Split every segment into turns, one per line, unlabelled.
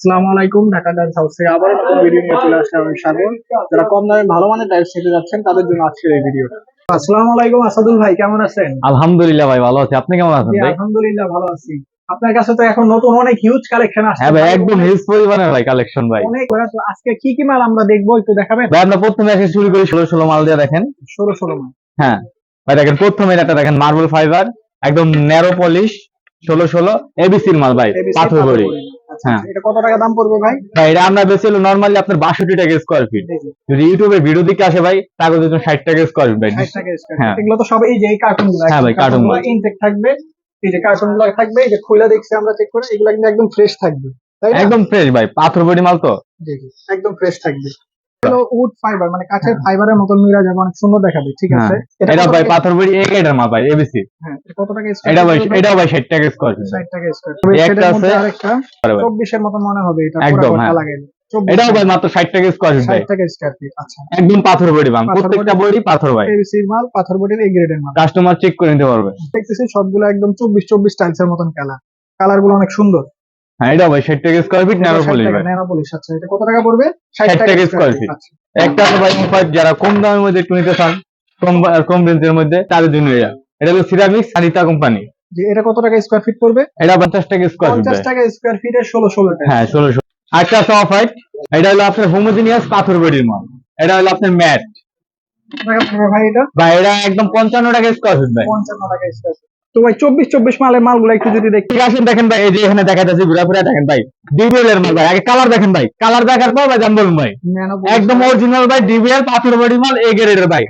আসসালামু আলাইকুম Dhaka Times house থেকে আবার নতুন ভিডিও নিয়ে চলে আসলাম আমি সাগর। যারা কম দামে ভালো মানের টাইলস নিতে যাচ্ছেন তাদের জন্য আজকের এই ভিডিওটা আসসালামু আলাইকুম আসাদুল ভাই কেমন আছেন?
আলহামদুলিল্লাহ ভাই ভালো আছি। আপনি কেমন আছেন ভাই?
আলহামদুলিল্লাহ ভালো আছি। আপনার কাছে তো এখন নতুন অনেক হিউজ কালেকশন
হ্যাঁ ভাই একদম হিউজ পরিমাণের ভাই কালেকশন ভাই।
অনেক আজকে কি কি মাল আমরা দেখব একটু দেখাবেন?
ভাই আমরা প্রথমে এসে শুরু করি ষোলো ষোলো মাল দিয়ে দেখেন।
ষোলো ষোলো মাল।
হ্যাঁ। ভাই দেখেন প্রথমে এটা দেখেন মার্বেল ফাইবার একদম ন্যারো পলিশ ষোলো ষোলো এবিসির মাল ভাই পাথর বড়ি
আচ্ছা,
হ্যাঁ।
এটা কত টাকা দাম পড়বে ভাই?
ভাই এটা আমরা বেশি নর্মালি আপনার বাষট্টি টাকা স্কোয়ার ফিট যদি ইউটিউবে ভিডিও দিকে আসে ভাই তাহলে যদি ষাট টাকা স্কোয়ার ফিট ভাই। হ্যাঁ।
এগুলো তো সব এই যে কার্টুন
হ্যাঁ ভাই, cartoon
ইনটেক থাকবে এই যে কার্টুনগুলো থাকবে এই যে খোলা দেখছি আমরা চেক করে এগুলো কিন্তু একদম ফ্রেশ থাকবে
একদম ফ্রেশ ভাই পাথর বড়ি মাল তো।
একদম ফ্রেশ থাকবে। উড ফাইবার মানে কাঠের ফাইবারের মতন মিরা যাবে অনেক সুন্দর দেখাবে ঠিক আছে?
হ্যাঁ এটা ভাই পাথর বড়ি এক এটার মাল ভাই এবিসি
হ্যাঁ, কত টাকা
এটা ভাই এটাও ভাই ষাট টাকা স্কোয়ার ফিট
টাকা স্কোয়ার
একটা আছে।
আরেকটা
ভাই।
চব্বিশের মতো মনে হবে এটা
হ্যাঁ।
লাগাইলে।
এটাও ভাই মাত্র ষাট টাকা স্কোয়ার ফিট ভাই।
ষাট টাকা স্কোয়ার ফিট আচ্ছা।
একদম পাথর বড়ি
পাথর
প্রত্যেকটা
বড়ি।
পাথর ভাই।
এবিসি মাল পাথর বডির গ্রেডের মাল।
কাস্টমার চেক করে নিতে পারবে।
দেখতেছি সবগুলো একদম চব্বিশ চব্বিশ টাইলসের মতন কালার কালারগুলো অনেক সুন্দর।
হ্যাঁ এটা ভাই ষাট টাকা স্কোয়ার ফিট ন্যারো পলিশ ভাই
ন্যানো পলিশ আচ্ছা এটা কত টাকা পড়বে? ষাট
60 টাকা
স্কোয়ার ফিট আচ্ছা।
একটা ভাই মোবাইল যারা কম দামের মধ্যে একটু নিতে চান কম কম রেঞ্জের মধ্যে জন্য এটা। এটা হলো সিরামিক সানিতা কোম্পানি
যে এটা কত টাকা স্কোয়ার ফিট পড়বে?
এটা পঞ্চাশ টাকা স্কোয়ার ফিট
পঞ্চাশ টাকা স্কোয়ার ফিটে ষোলো ষোলো টাকা।
হ্যাঁ ষোলোশো আরেকটা আছে অফ হোয়াইট এটা হলো আপনার হোমোজিনিয়াস পাথর বডির মাল। এটা হলো আপনার ম্যাট
ভাই এটা?
বা এটা একদম পঞ্চান্ন টাকা স্কোয়ার ফিট ভাই।
পঞ্চান্ন টাকা স্কোয়ার ফিট তো ভাই চব্বিশ চব্বিশ মালের মালগুলো একটু যদি দেখি।
আছে দেখেন ভাই এই যে এখানে দেখা যাচ্ছে ঘুরা ফিরা দেখেন ভাই ডিবিএল এর মাল ভাই। আগে কালার দেখেন ভাই কালার দেখার পর ভাই দাম বলুন ভাই একদম অরিজিনাল ভাই ডিবিএল পাথর বডি মাল এই গ্রেডের ভাই।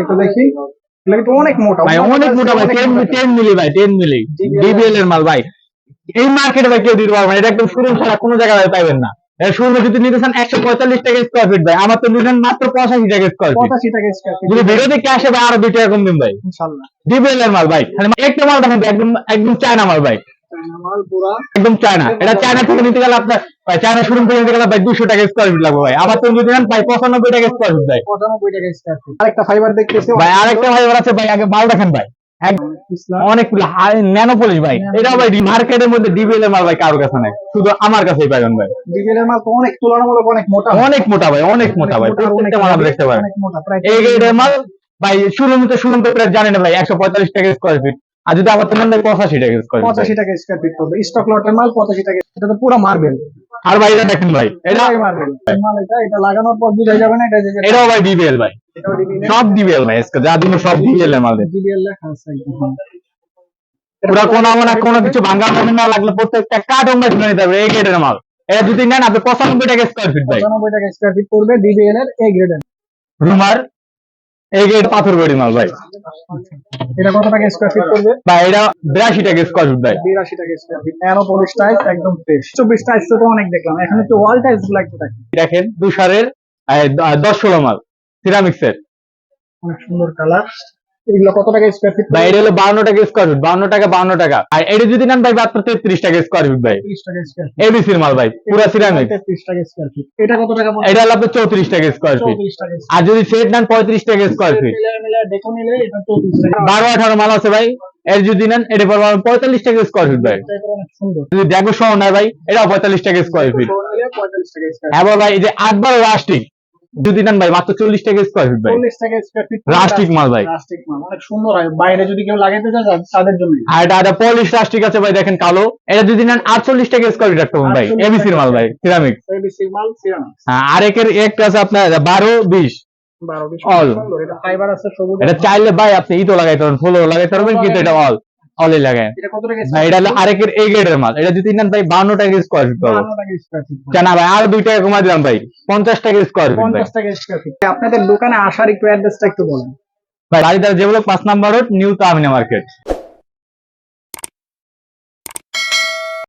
একটু দেখি। অনেক মোটা
ভাই অনেক মোটা ভাই টেন টেন মিলি ভাই টেন মিলি ডিবিএল এর মাল ভাই। এই মার্কেটে ভাই কেউ দিতে পারবে না এটা একদম শোরুম ছাড়া কোনো জায়গায় পাইবেন না। এটা শোরুমে যদি নিতে চান একশো পঁয়তাল্লিশ টাকা স্কোয়ার ফিট ভাই। আমার তো মাত্র পঁচাশি টাকা স্কোয়ার
পঁচাশি টাকা স্কোয়ার ফিট
যদি ভিডিও দেখে ভাই আরও দুই টাকা কম দিন ভাই।
ইনশাল্লাহ।
ডিবিএল এর মাল ভাই। একটা মাল দেখেন একদম একদম চায়না মাল ভাই। একদম চায়না। এটা চায়না থেকে নিতে গেলে আপনার ভাই চায়না শোরুম থেকে নিতে গেলে ভাই দুশো টাকা স্কোয়ার ফিট লাগবে ভাই। যদি নেন ভাই পঁচানব্বই টাকা স্কোয়ার ফিট ভাই।
পঁচানব্বই টাকা স্কোয়ার ফিট আরেকটা ফাইবার দেখতেছি।
ভাই আরেকটা ভাই ওর আছে ভাই আগে মাল দেখেন ভাই। এক-
ইসলাম
অনেক ন্যানো পলিশ ভাই। এটাও ভাই মার্কেটের মধ্যে ডিবিএল এর মাল ভাই কারোর কাছে নাই। শুধু আমার কাছেই পাবেন ভাই।
ডিবিএল এর মাল তো অনেক তুলনামূলক অনেক মোটা
অনেক মোটা ভাই অনেক মোটা ভাই। প্রত্যেকটা মাল আপনি দেখতে পারেন। এই গ্রেডের মাল ভাই শুরুম তো শুরুম তো প্রায় জানেন ভাই একশো পঁয়তাল্লিশ টাকা স্কোয়ার ফিট আর যদি আমার তো মনে হয় পঁচাশি টাকা স্কোয়ার ফিট
পঁচাশি টাকা স্কোয়ার ফিট পড়বে। স্টক লটের মাল পঁচাশি টাকা এটা তো পুরো মার্বেল
আর ভাই এটা দেখেন ভাই এটা
লাগানোর পর বুঝা যাবে না এটা যে যে-
এটাও ভাই ডিবিএল ভাই। সব ডিবিএল ভাই আজকে যা দিন সব ডিবিএল এর মাল।
ডিবিএল লেখা আছে একদম।
পুরা কোনো মানে কোনো কিছু ভাঙা ভাঙা না লাগলে প্রত্যেকটা কার্টন ভাই শুনে নিতে হবে এই গ্রেডের মাল। এটা যদি নেন আপনি পঁচানব্বই টাকা স্কোয়ার ফিট ভাই।
পঁচানব্বই টাকা স্কোয়ার ফিট পড়বে ডিবিএল এর এ গ্রেডের
রুমার এই গ্রেড পাথর বড়ি মাল ভাই।
এটা কত টাকা স্কোয়ার ফিট করবে
ভাই এটা বিরাশি টাকা স্কোয়ার ফিট ভাই।
বিরাশি টাকা square feet nano polish type একদম ফ্রেশ চব্বিশ টাইপ তো অনেক দেখলাম। এখন একটু ওয়াল টাইলসগুলো একটু দেখি
দেখেন দুসারের আহ, দ- দশ ষোলো মাল সিরামিক্স এর।
অনেক সুন্দর কালার এগুলো কত টাকা স্কোয়ার ফিট
ভাই এটা হলো বাউন্ন টাকা স্কোয়ার ফিট বাউন্ন টাকা বাউন্ন টাকা আর এটা যদি নেন ভাই মাত্র তেত্রিশ টাকা স্কোয়ার ফিট ভাই
তিরিশ টাকা স্কোয়ার
এবিসির মাল ভাই পুরা সিরামিক
টাকা স্কোয়ার ফিট এটা কত টাকা
এটা হলো আপনার চৌত্রিশ টাকা স্কোয়ার ফিট
টাকা
আর যদি সেট নেন পঁয়ত্রিশ টাকা স্কোয়ার ফিট
মিলে মিলে দেখো নিলে এটা চৌত্রিশ টাকা
বারো আঠারো মাল আছে ভাই এর যদি নেন এটা পড়বে টাকা স্কোয়ার ফিট ভাই
এটা
যদি দেখো সহ নেয় ভাই এটাও পঁয়তাল্লিশ টাকা স্কোয়ার ফিট
সব মিলে পঁয়তাল্লিশ টাকা স্কোয়ার
হ্যাঁ ভাই এই যে আটবার রাস্টিক যদি নেন ভাই মাত্র চল্লিশ টাকা স্কোয়ার ফিট ভাই।
চল্লিশ টাকা স্কোয়ার ফিট
রাস্টিক মাল ভাই।
প্লাস্টিক মাল। অনেক সুন্দর হয়। বাইরে যদি কেউ লাগাইতে চায় তাদের জন্য
আর এটা পলিশ রাস্টিক আছে ভাই দেখেন কালো। এটা যদি নেন আটচল্লিশ টাকা স্কোয়ার ফিট একটা ভাই।
48
এবিসির মাল ভাই সিরামিক
এবিসি মাল সিরামিক
আর একের একটা আছে আপনার বারো বিশ।
বারো বিশ।
All.
এটা ফাইবার আছে সবুজ
এটা চাইলে ভাই আপনি ইটো লাগাইতে পারবেন ফুলও লাগাইতে পারবেন কিন্তু এটা অল অলই লাগায়
এটা কত টাকা
ভাই এটা হলো আরেকের এই গ্রেডের মাল। এটা যদি নেন ভাই বান্ন টাকা স্কোয়ার ফিট পাবো।
বান্ন টাকা স্কয়ার ফিট
জানা ভাই আর দুই টাকা কমাই দিলাম ভাই। পঞ্চাশ টাকা স্কোয়ার ফিট ভাই।
পঞ্চাশ টাকা স্কোয়ার ফিট আপনাদের দোকানে আসার একটু অ্যাড্রেসটা একটু বলেন।
ভাই বাড়িদার যেগুলো পাঁচ number road new Tamina market